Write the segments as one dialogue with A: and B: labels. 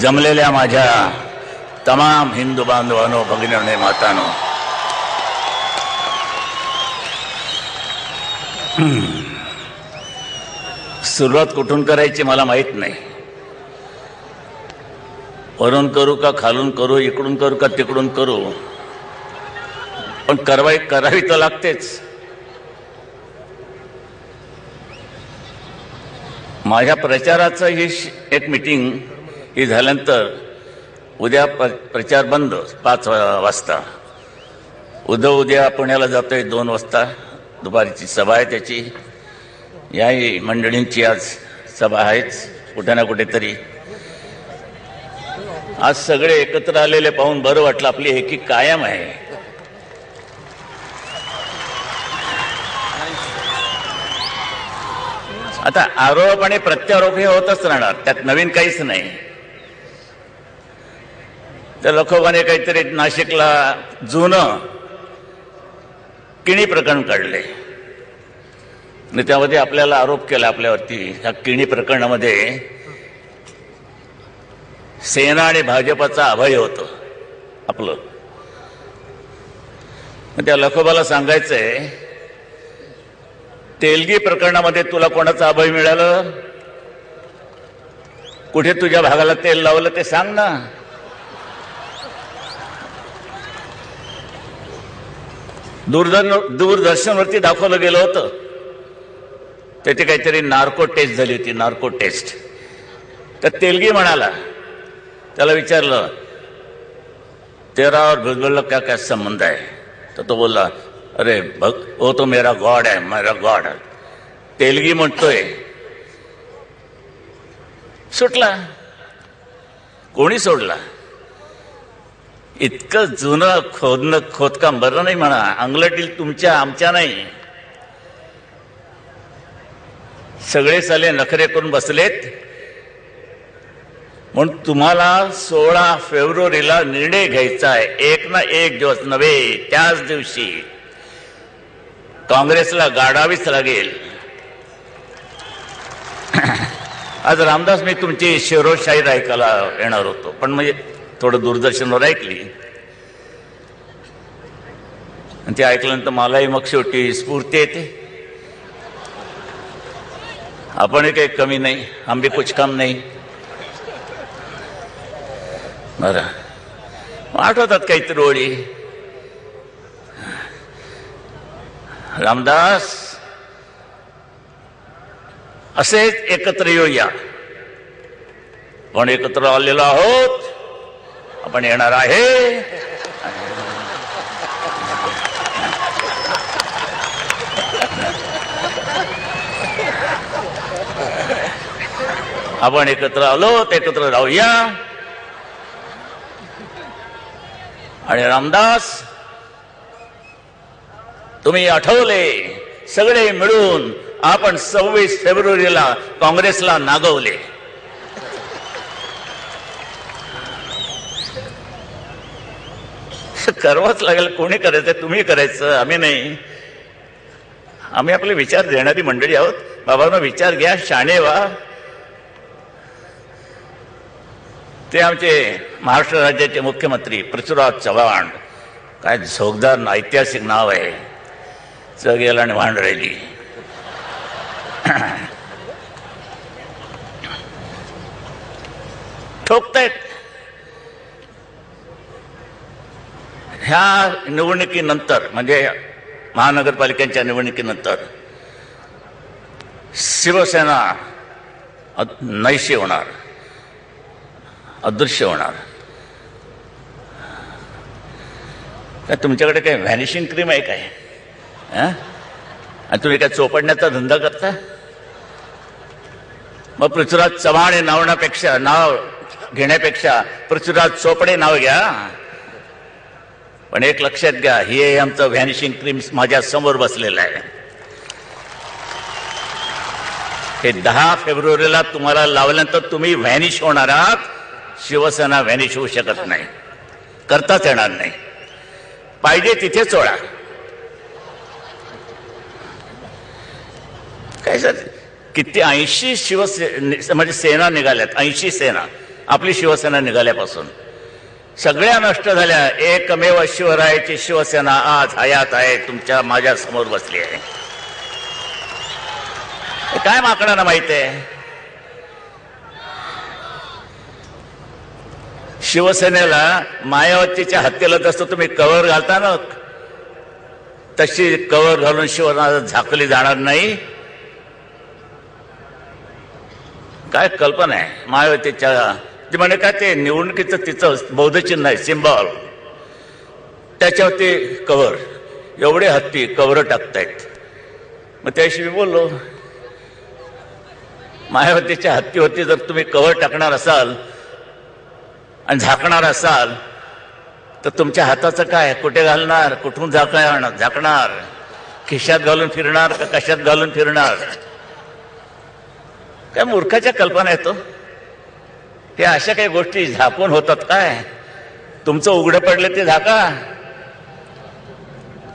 A: जमलेल्या माझ्या तमाम हिंदू बांधवांनो भगिनीने मातानो. सुरुवात कुठून करायची मला माहीत नाही. वरून करू का खालून करू इकडून करू का तिकडून करू? पण कारवाई करावी तर लागतेच. माझ्या प्रचाराचं ही एक मिटिंग हे झाल्यानंतर उद्या प्र प्रचार बंद पाच वाजता. उद्या उद्या पुण्याला जातो आहे दोन वाजता. दुपारीची सभा आहे त्याची. याही मंडळींची आज सभा आहेच कुठे ना कुठेतरी. आज सगळे एकत्र आलेले पाहून बरं वाटलं आपली एकी कायम आहे. आता आरोप आणि प्रत्यारोप हे होतच राहणार त्यात नवीन काहीच नाही. त्या लखोबाने काहीतरी नाशिकला जुनं किणी प्रकरण काढले. आणि त्यामध्ये आपल्याला आरोप केला आपल्यावरती ह्या किणी प्रकरणामध्ये सेना आणि भाजपाचा अभय होतं आपलं. मग त्या लखोबाला सांगायचंय तेलगी प्रकरणामध्ये तुला कोणाचं अभय मिळालं? कुठे तुझ्या भागाला तेल लावलं ते सांग ना. दूरदर्शन दूरदर्शनवरती दाखवलं गेलं होतं. त्याची काहीतरी नार्को टेस्ट झाली होती नार्को टेस्ट तर तेलगी म्हणाला, त्याला विचारलं तेरा और भुजबल क्या संबंध है तर तो बोलला, अरे भग वो तो मेरा गॉड आहे, मेरा गॉड. तेलगी म्हणतोय. सुटला. कोणी सोडला? इतकं जुनं खोदणं खोदकाम बरं नाही म्हणा. अंगलटील तुमच्या आमच्या नाही. सगळे साले नखरे करून बसलेत. म्हणून तुम्हाला सोळा फेब्रुवारीला निर्णय घ्यायचा आहे. एक ना एक दिवस नव्हे त्याच दिवशी. काँग्रेसला गाडावीच लागेल. आज रामदास मी तुमची शेरोशाहीर ऐकायला येणार होतो. पण म्हणजे थोडं दूरदर्शनवर ऐकली. आणि ते ऐकल्यानंतर मलाही मग शेवटी स्फूर्ती येते आपणही काही कमी नाही आंबे कुछ काम नाही. बरं. आठवतात काहीतरी ओळी. रामदास असेच एकत्र येऊया. पण एकत्र आलेलो आहोत. आपण येणार आहे. आपण एकत्र आलो एकत्र राहूया आणि रामदास तुम्ही आठवले सगळे मिळून आपण सव्वीस फेब्रुवारीला काँग्रेसला नागवले. करावंच लागेल कोणी करायचं तुम्ही करायचं आम्ही नाही. आम्ही आपले विचार देणारी मंडळी आहोत. बाबांना विचार घ्या शाणे वा ते आमचे महाराष्ट्र राज्याचे मुख्यमंत्री पृथ्वीराज चव्हाण. काय झोगदार ऐतिहासिक नाव आहे. जग याला आणि वाहन राहिली. ठोकतायत. ह्या निवडणुकीनंतर म्हणजे महानगरपालिकांच्या निवडणुकीनंतर शिवसेना नैशी होणार अदृश्य होणार. काय तुमच्याकडे काय व्हॅनिशिंग क्रीम आहे काय? आणि तुम्ही काय चोपडण्याचा धंदा करता? मग पृथ्वीराज चव्हाण हे नावण्यापेक्षा नाव घेण्यापेक्षा पृथ्वीराज चोपडे नाव घ्या. पण एक लक्षात घ्या हे आमचं व्हॅनिशिंग क्रीम माझ्यासमोर बसलेलं आहे. हे दहा फेब्रुवारीला तुम्हाला लावल्यानंतर तुम्ही व्हॅनिश होणार आहात. शिवसेना व्हॅनिश होऊ शकत नाही. करताच येणार नाही. पाहिजे तिथे चोळा. काय सर किती ऐंशी शिवसे म्हणजे सेना निघाल्यात ऐंशी सेना आपली शिवसेना निघाल्यापासून. सगळ्या नष्ट झाल्या. एकमेव शिवरायाची शिवसेना आज हयात आहे. तुमच्या माझ्यासमोर बसली आहे. काय माकडांना माहीत आहे? शिवसेनेला मायावतीच्या हत्येला जसं तुम्ही कवर घालता ना तशी कवर घालून शिवसेना झाकली जाणार नाही. काय कल्पना आहे? मायावतीच्या ती म्हणे काय ते निवडणुकीचं तिचं बौद्ध चिन्ह आहे सिम्बॉल त्याच्यावरती कवर एवढे हत्ती कवर टाकतायत. मग त्याशी मी बोललो मायावतीच्या हत्तीवरती जर तुम्ही कवर टाकणार असाल आणि झाकणार असाल तर तुमच्या हाताचं काय? कुठे घालणार? कुठून झाकणार झाकणार? खिशात घालून फिरणार का कशात घालून फिरणार? काय मूर्खाच्या कल्पना येतो हे अशा काही गोष्टी झाकून होतात काय? तुमचं उघडं पडलं ते झाका.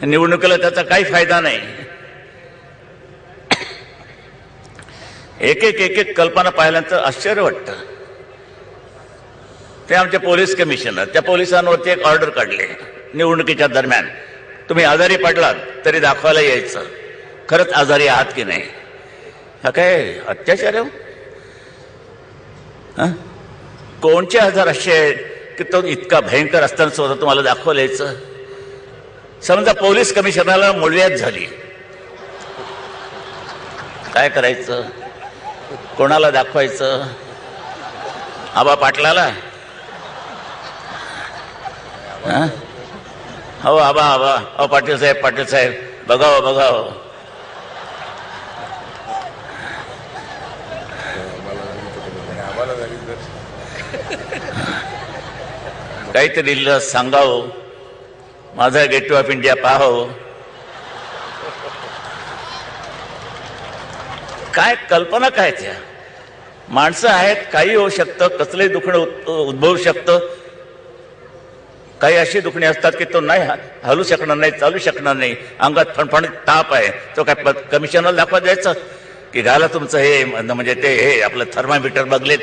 A: निवडणुकीला त्याचा काही फायदा नाही. एक एक एक एक कल्पना पाहिल्यानंतर आश्चर्य वाटतं. ते आमचे पोलीस कमिशनर त्या पोलिसांवरती एक ऑर्डर काढले निवडणुकीच्या दरम्यान. तुम्ही आजारी पडलात तरी दाखवायला यायचं. खरंच आजारी आहात की नाही? हा काय अत्याचार आहे हो? कोणचे आजार असे आहेत की तो इतका भयंकर असताना सुद्धा तुम्हाला दाखवल्यायचं समजा पोलीस कमिशनरला मुळव्यात झाली. काय करायचं? कोणाला दाखवायचं? आबा पाटलाला? हो? आबा आबा. अहो पाटील साहेब पाटील साहेब. बघावं हो, बघावं हो. काहीतरी लस सांगावं. माझा गेटवे ऑफ इंडिया पाहावं. काय कल्पना काय त्या? माणसं आहेत काही होऊ शकतं कसलंही दुखणं उद्भवू शकतं. काही अशी दुखणी असतात की तो नाही हलू शकणार नाही चालू शकणार नाही. अंगात फणफणीत ताप आहे. तो काय प- दाखवा द्यायचा की घाला तुमचं हे म्हणजे ते हे आपलं थर्मामीटर बघलेत.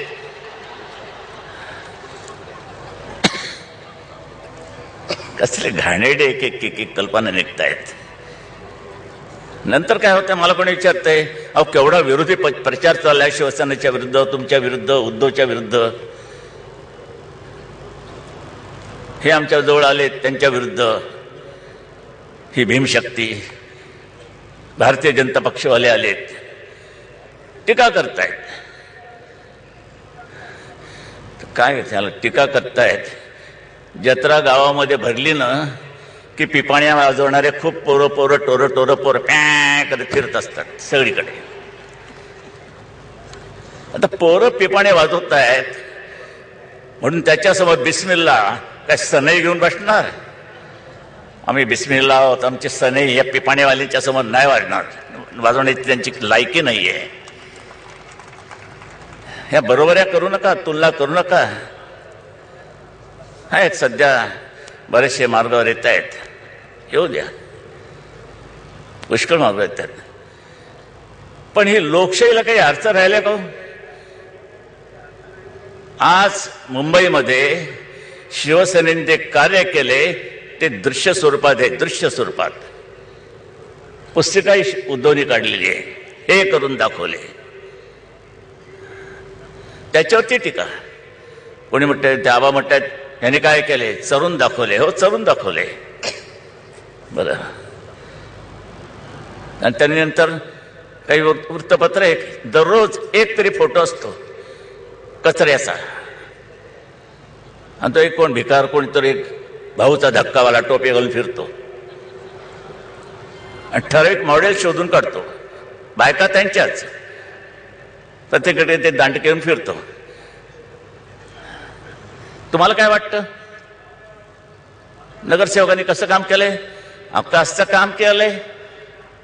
A: कसले घाणेडे एक एक एक एक कल्पना निघतायत. नंतर काय होतं मला कोणी विचारतंय अहो केवढा विरोधी प- प्रचार आहे शिवसेनेच्या विरुद्ध तुमच्या विरुद्ध उद्धवच्या विरुद्ध? हे आमच्या जवळ आले त्यांच्या विरुद्ध. ही भीमशक्ती भारतीय जनता पक्षवाले आलेत. टीका करतायत. काय त्याला टीका करतायत? जत्रा गावामध्ये भरली ना की पिपाण्या वाजवणारे खूप पोरं पोरं टोरं टोरं पोरं पॅ फिरत असतात सगळीकडे. आता पोरं पिपाणे वाजवत आहेत म्हणून त्याच्यासमोर बिस्मिल्ला काय सनई घेऊन बसणार? आम्ही बिस्मिल्ला आहोत आमची सनई या पिपाणेवाल्यांच्या समोर नाही वाजणार. वाजवण्याची त्यांची लायकी नाही आहे ह्या बरोबऱ्या करू नका तुलना करू नका. आहेत सध्या बरेचसे मार्गावर येत आहेत. येऊ द्या. पुष्कळ मार्ग येत आहेत. पण ही लोकशाहीला काही अर्थ राहिला का हो? आज मुंबईमध्ये शिवसेनेने जे कार्य केले ते दृश्य स्वरूपात आहे दृश्य स्वरूपात. पुस्तिकाही उद्धवनी काढलेली आहे. हे करून दाखवले. त्याच्यावरती टीका. कोणी म्हटलं ते आबा म्हणतात यांनी काय केले? चरून दाखवले. हो चरून दाखवले. बरं. आणि त्यांनी नंतर काही वृत्तपत्र एक दररोज एक तरी फोटो असतो. कचऱ्याचा. आणि तो एक कोण भिकार कोणतरी एक भाऊचा धक्कावाला टोपे घालून फिरतो. आणि ठराविक मॉडेल शोधून काढतो. बायका त्यांच्याच. प्रत्येकडे ते दांड घेऊन फिरतो. तुम्हाला काय वाटतं? नगरसेवकांनी कसं काम केलंय? आमचं काम केलंय.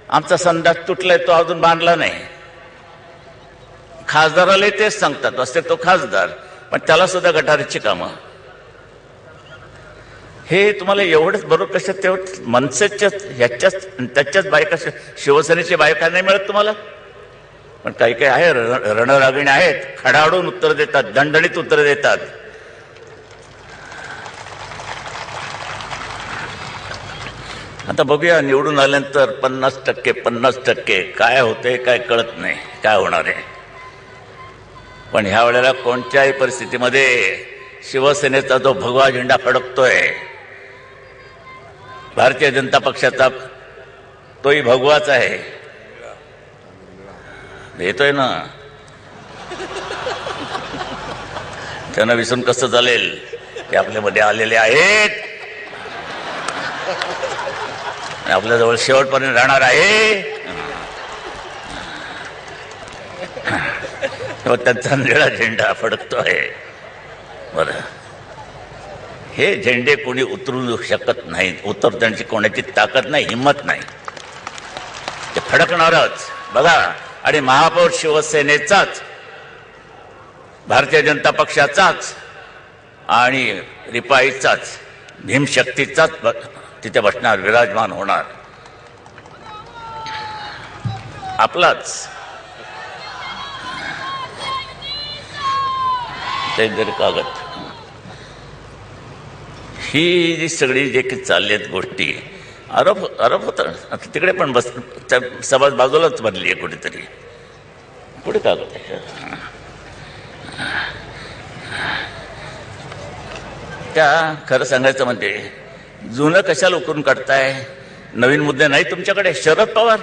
A: आमचा संडास तुटलाय तो अजून बांधला नाही. खासदाराला तेच सांगतात असते तो खासदार पण त्याला सुद्धा गटारीची कामं. हे तुम्हाला एवढंच बरोबर कशा तेवढं मनसेच्याच ह्याच्याच आणि त्याच्याच बायका शिवसेनेची बायका नाही मिळत तुम्हाला? पण काही काही आहे रण- रणरागिणी आहेत खडाडून उत्तर देतात दणदणीत उत्तर देतात. आता बघूया निवडून आल्यानंतर पन्नास टक्के पन्नास टक्के. काय होते काय कळत नाही काय होणार आहे. पण ह्या वेळेला कोणत्याही परिस्थितीमध्ये शिवसेनेचा जो भगवा झेंडा फडकतोय भारतीय जनता पक्षाचा तोही भगवाच आहे. येतोय ना? त्यांना विसरून कसं चालेल? ते आपल्यामध्ये आलेले आहेत. आपल्याजवळ शेवटपर्यंत राहणार आहे. हो, त्यांचा निळा झेंडा फडकतो आहे बर. हे झेंडे कोणी उतरू शकत नाहीत उतरण्याची कोणाची ताकद नाही हिंमत नाही. ते फडकणारच. बघा आणि महापौर शिवसेनेचाच भारतीय जनता पक्षाचाच आणि रिपाईचाच भीमशक्तीचाच तिथे बसणार विराजमान होणार. आपलाच. ते जर कागद. ही जी सगळी जे काही चालली आहेत गोष्टी आरोप आरोप होता. आता तिकडे पण बस त्या समाज बाजूलाच बनली आहे कुठेतरी. पुढे कागद आहे? त्या खरं सांगायचं म्हणजे जुनं कशाला उकरून काढताय? नवीन मुद्दे नाही तुमच्याकडे? शरद पवार?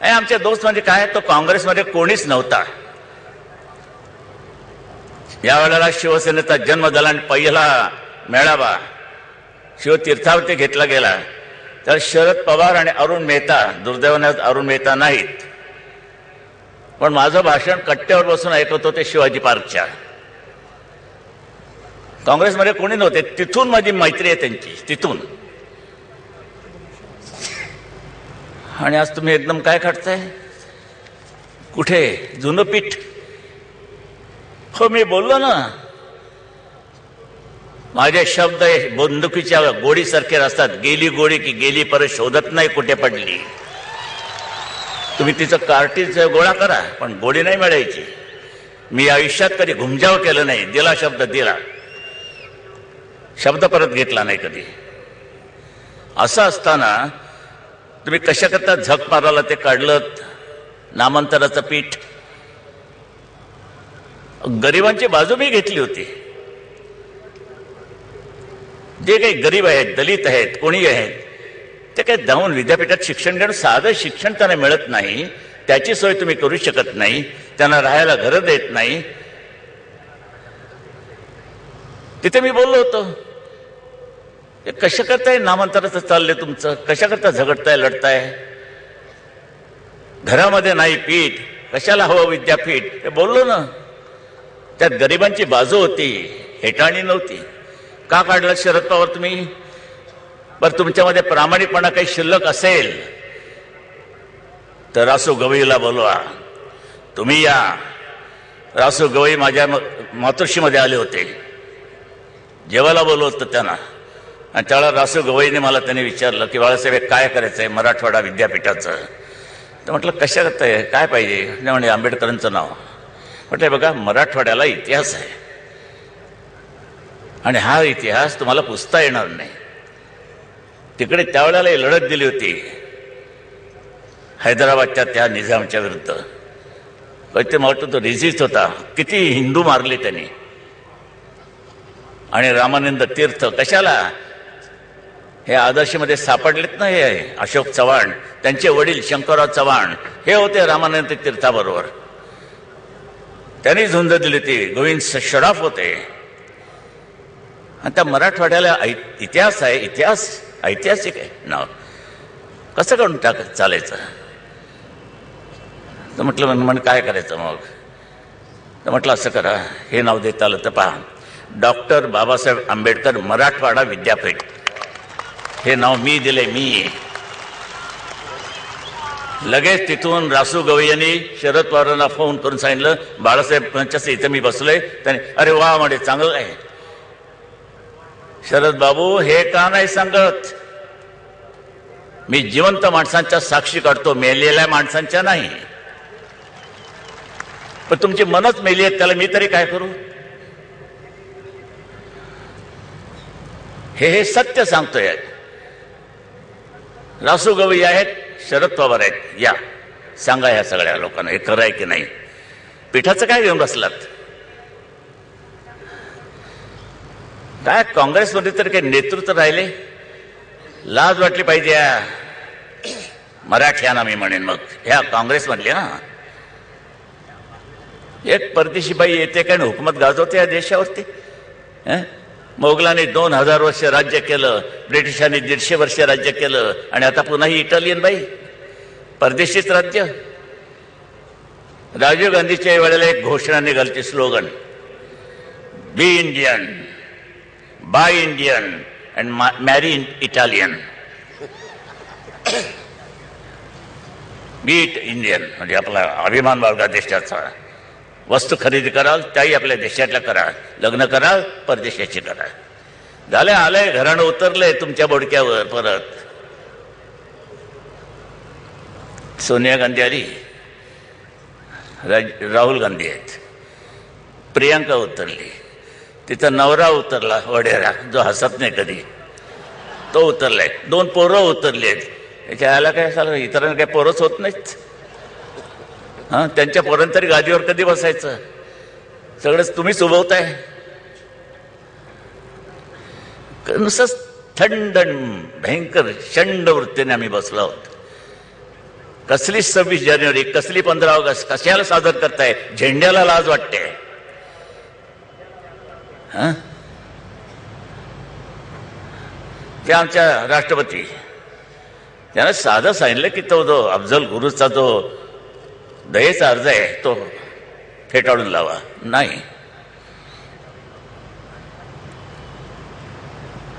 A: आहे आमच्या दोस्त म्हणजे काय? तो काँग्रेसमध्ये कोणीच नव्हता. या वेळेला शिवसेनेचा जन्म झाला आणि पहिला मेळावा शिवतीर्थावरती घेतला गेला. तर शरद पवार आणि अरुण मेहता दुर्दैवाने अरुण मेहता नाहीत. पण माझं भाषण कट्ट्यावर बसून ऐकत होते शिवाजी पार्कच्या. काँग्रेसमध्ये कोणी नव्हते तिथून माझी मैत्री आहे त्यांची तिथून. आणि आज तुम्ही एकदम काय खाटताय? कुठे? जुनं पीठ? हो मी बोललो ना. माझे शब्द हे बंदुकीच्या गोडीसारखे असतात गेली गोडी की गेली परत शोधत नाही कुठे पडली. तुम्ही तिचं कार्टीच गोळा करा पण गोडी नाही मिळायची. मी आयुष्यात कधी घुमजाव केलं नाही. दिला शब्द दिला. शब्द परत घेतला नाही कधी. असं असताना तुम्ही कशा करता झक मारायला ते काढलं नामांतराचं पीठ. गरिबांची बाजू मी घेतली होती. जे काही गरीब आहेत दलित आहेत कोणी आहेत ते काही जाऊन विद्यापीठात शिक्षण घेणं साधं शिक्षण त्यांना मिळत नाही. त्याची सोय तुम्ही करू शकत नाही. त्यांना राहायला घरं देत नाही. तिथे मी बोललो होतो हे कशा करताय? नामांतराचं चाललंय तुमचं. कशा करता झगडताय लढताय? घरामध्ये नाही पीठ. कशाला हवं विद्यापीठ? हे बोललो ना. त्यात गरिबांची बाजू होती हेटाळणी नव्हती. का काढलं शरद पवार तुम्ही? बरं तुमच्यामध्ये प्रामाणिकपणा काही शिल्लक असेल तर रासू गवईला बोलवा. तुम्ही या. रासू गवई माझ्या म- आले होते. जेवायला बोलवतं होतं त्यांना. आणि त्याला रासू गवईने मला त्याने विचारलं की बाळासाहेब काय करायचं आहे मराठवाडा विद्यापीठाचं? तर म्हटलं कशा आहे काय पाहिजे? नाही म्हणे आंबेडकरांचं नाव. म्हटलं बघा मराठवाड्याला इतिहास आहे. आणि हा इतिहास तुम्हाला पुसता येणार नाही. तिकडे त्यावेळेला लढत दिली होती. हैदराबादच्या त्या निजामच्या विरुद्ध. ते मला वाटतं तो रिझिस्ट होता. किती हिंदू मारले त्यांनी. आणि रामानंद तीर्थ कशाला? हे आदर्शमध्ये सापडलेत ना हे अशोक चव्हाण त्यांचे वडील शंकरराव चव्हाण हे होते रामानंद तीर्थाबरोबर. त्यांनी झुंज दिली ती गोविंद शराफ होते. आणि त्या मराठवाड्याला ऐ- इतिहास आहे इतिहास ऐतिहासिक आहे. नाव कसं करून टाक चालायचं? तर म्हटलं म्हण काय करायचं मग? तर म्हटलं असं करा हे नाव देता आलं तर पहा डॉक्टर बाबासाहेब आंबेडकर मराठवाडा विद्यापीठ. हे नाव मी दिले मी. लगेच तिथून रासू गवई यांनी शरद पवारांना फोन करून सांगितलं बाळासाहेब इथं मी बसलोय. त्याने अरे वा म्हणे चांगलं आहे. शरद बाबू हे का नाही सांगत? मी जिवंत माणसांच्या साक्षी काढतो मेलेल्या माणसांच्या नाही. पण तुमची मनच मेली आहेत त्याला मी तरी काय करू? हे हे सत्य सांगतोय. रासू गवई आहेत शरद पवार आहेत. या. सांगा ह्या सगळ्या लोकांना हे खरं आहे की नाही? पिठाचं काय घेऊन बसलात? काय काँग्रेसमध्ये तर काही नेतृत्व राहिले? लाज वाटली पाहिजे या. मराठ्यांना मी म्हणेन मग. ह्या काँग्रेसमधले ना. एक परदेशी बाई येते काय आणि हुकूमत गाजवते या देशावरती? मोगलांनी दोन हजार वर्ष राज्य केलं ब्रिटिशांनी दीडशे वर्ष राज्य केलं आणि आता पुन्हा ही इटालियन बाई परदेशीच राज्य. राजीव गांधीच्या वेळेला एक घोषणा निघालती slogan be Indian buy Indian and marry Italian be Indian म्हणजे आपला अभिमान बाळगा देशाचा. वस्तू खरेदी कराल त्याही आपल्या देशातल्या करा. लग्न कराल परदेशाची करा. झालं आलंय घराणं उतरलंय तुमच्या बोडक्यावर परत. सोनिया गांधी आली. राज- राहुल गांधी आहेत. प्रियांका उतरली. तिचा नवरा उतरला वडेरा जो हसत नाही कधी. तो उतरलाय. दोन पोरं उतरली आहेत. त्याच्या आला काय झालं इतरांना काय पोरंच होत नाहीत? हां त्यांच्या पोरांनी गादीवर कधी बसायचं? सगळंच तुम्हीच उभवताय. नुसतं थंड भयंकर शंड वृत्तीने आम्ही बसलो आहोत. कसली सव्वीस जानेवारी कसली पंधरा ऑगस्ट कशाला सादर करताय? झेंड्याला लाज वाटते. ते आमच्या राष्ट्रपती. त्यानं साधं सांगितलं की तो जो अफजल गुरुचा जो दयेचा अर्ज आहे तो फेटाळून लावा. नाही.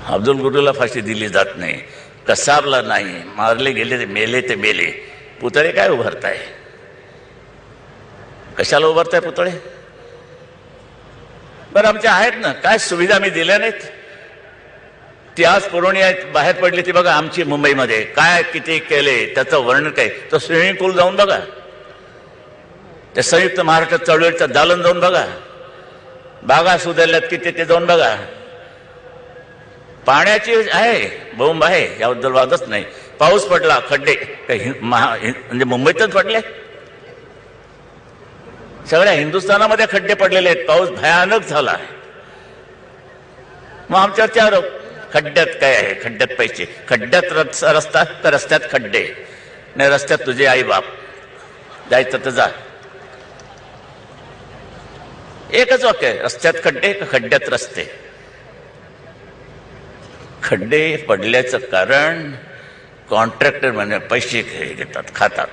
A: अब्दुल गुरुला फाशी दिली जात नाही. कसाबला नाही. मारले गेले ते मेले ते मेले. पुतळे काय उभारताय? कशाला उभारताय पुतळे? बरं आमच्या आहेत ना. काय सुविधा मी दिल्या नाहीत? ती आज पुरवणी आहेत बाहेर पडली ती बघा आमची मुंबईमध्ये. काय किती केले त्याचं वर्णन काय? तो स्विमिंग पूल जाऊन बघा. त्या संयुक्त महाराष्ट्र चळवळीचं दालन जाऊन बघा. बागा सुधारल्यात किती ते जाऊन बघा. पाण्याची आहे बोंब आहे याबद्दल वादच नाही. पाऊस पडला खड्डे काही महा म्हणजे मुंबईतच पडले. सगळ्या हिंदुस्थानामध्ये खड्डे पडलेले आहेत पाऊस भयानक झाला मग आमच्यावरती चार खड्ड्यात काय आहे? खड्ड्यात पैसे. खड्ड्यात रस्ता तर रस्त्यात खड्डे. नाही रस्त्यात तुझे आई बाप. जायचं तर जा. एकच वाक्य आहे रस्त्यात खड्डे का खड्ड्यात रस्ते. खड्डे पडल्याचं कारण कॉन्ट्रॅक्टर म्हणजे पैसे घेतात खातात.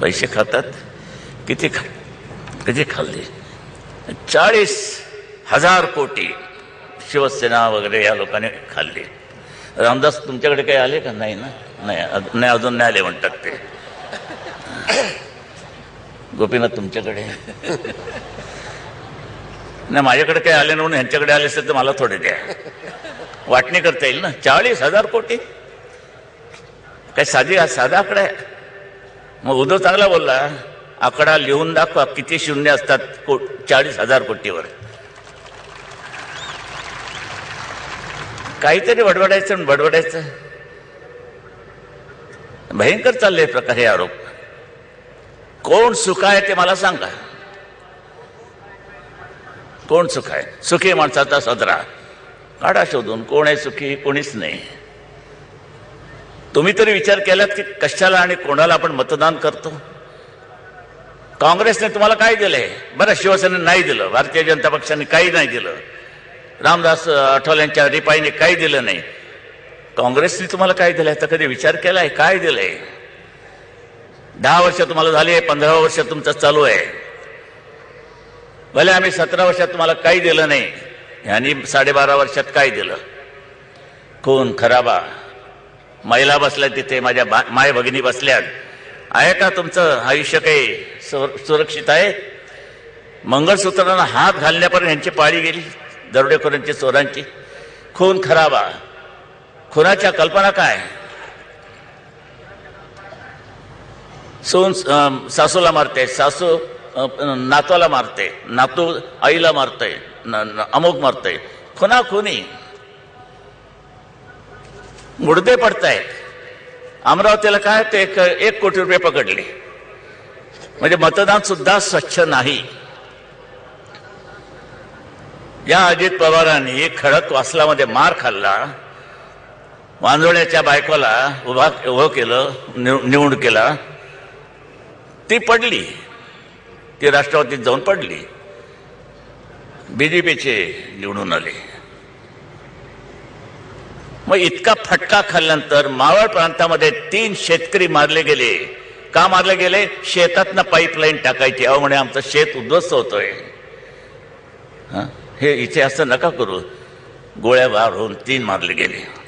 A: पैसे खातात? किती खा किती खाल्ले? चाळीस हजार कोटी शिवसेना वगैरे या लोकांनी खाल्ले. रामदास तुमच्याकडे काही आले का? नाही ना? नाही नाही अजून नाही आले म्हणतात ते. गोपीनाथ तुमच्याकडे. नाही माझ्याकडे काही आले नाही म्हणून ह्यांच्याकडे आले असेल तर मला थोडे द्या. वाटणी करता येईल ना? चाळीस हजार कोटी. काय साधी साधा आकडा आहे. मग उद्धव चांगला बोलला आकडा लिहून दाखवा किती शून्य असतात को चाळीस हजार कोटीवर. काहीतरी बडबडायचं बडबडायचं. भयंकर चालले प्रकार हे आरोप. कोण सुख आहे ते मला सांगा. कोण सुख आहे? सुखी माणसाचा सदरा. काढा शोधून कोण आहे सुखी कोणीच नाही. तुम्ही तरी विचार केलात की कशाला आणि कोणाला आपण मतदान करतो? काँग्रेसने तुम्हाला काय दिलंय बरं शिवसेनेने नाही दिलं भारतीय जनता पक्षाने काही नाही दिलं. रामदास आठवल्यांच्या रिपाईने काही दिलं नाही. काँग्रेसने तुम्हाला काय दिलंय? तर कधी विचार केलाय? काय दिलंय? दहा वर्ष तुम्हाला झाली आहे पंधरा वर्ष तुमचं चालू आहे. भले आम्ही सतरा वर्षात तुम्हाला काही दिलं नाही ह्यांनी साडेबारा वर्षात काय दिलं? खून खराबा. महिला बसल्या तिथे माझ्या बा माय भगिनी बसल्यात आहे का तुमचं आयुष्य काही सुर- सुरक्षित आहे? मंगळसूत्रांना हात घालण्यापर्यंत यांची पाळी गेली दरोडेखोरांची चोरांची. खून खराबा. खुनाच्या कल्पना काय? सून सासूला मारते सासू नातवाला मारते नातू आईला मारते अमुक मारते. खुना खुनी मुडदे पडतायत. अमरावतीला काय ते एक कोटी रुपये पकडले. म्हणजे मतदान सुद्धा स्वच्छ नाही. या अजित पवारांनी खडक वासलामध्ये मार खाल्ला. वांजोळ्याच्या बायकोला उभा उभं केलं निव- निवड केला. ती पडली ती राष्ट्रवादीत जाऊन पडली बीजेपीचे निवडून आले. मग इतका फटका खाल्ल्यानंतर मावळ प्रांतामध्ये तीन शेतकरी मारले गेले. का मारले गेले? शेतातनं पाईपलाईन टाकायची. अहो म्हणे आमचं शेत उद्ध्वस्त होतोय. हे? इथे असं नका करू. गोळ्या बार होऊन तीन मारले गेले.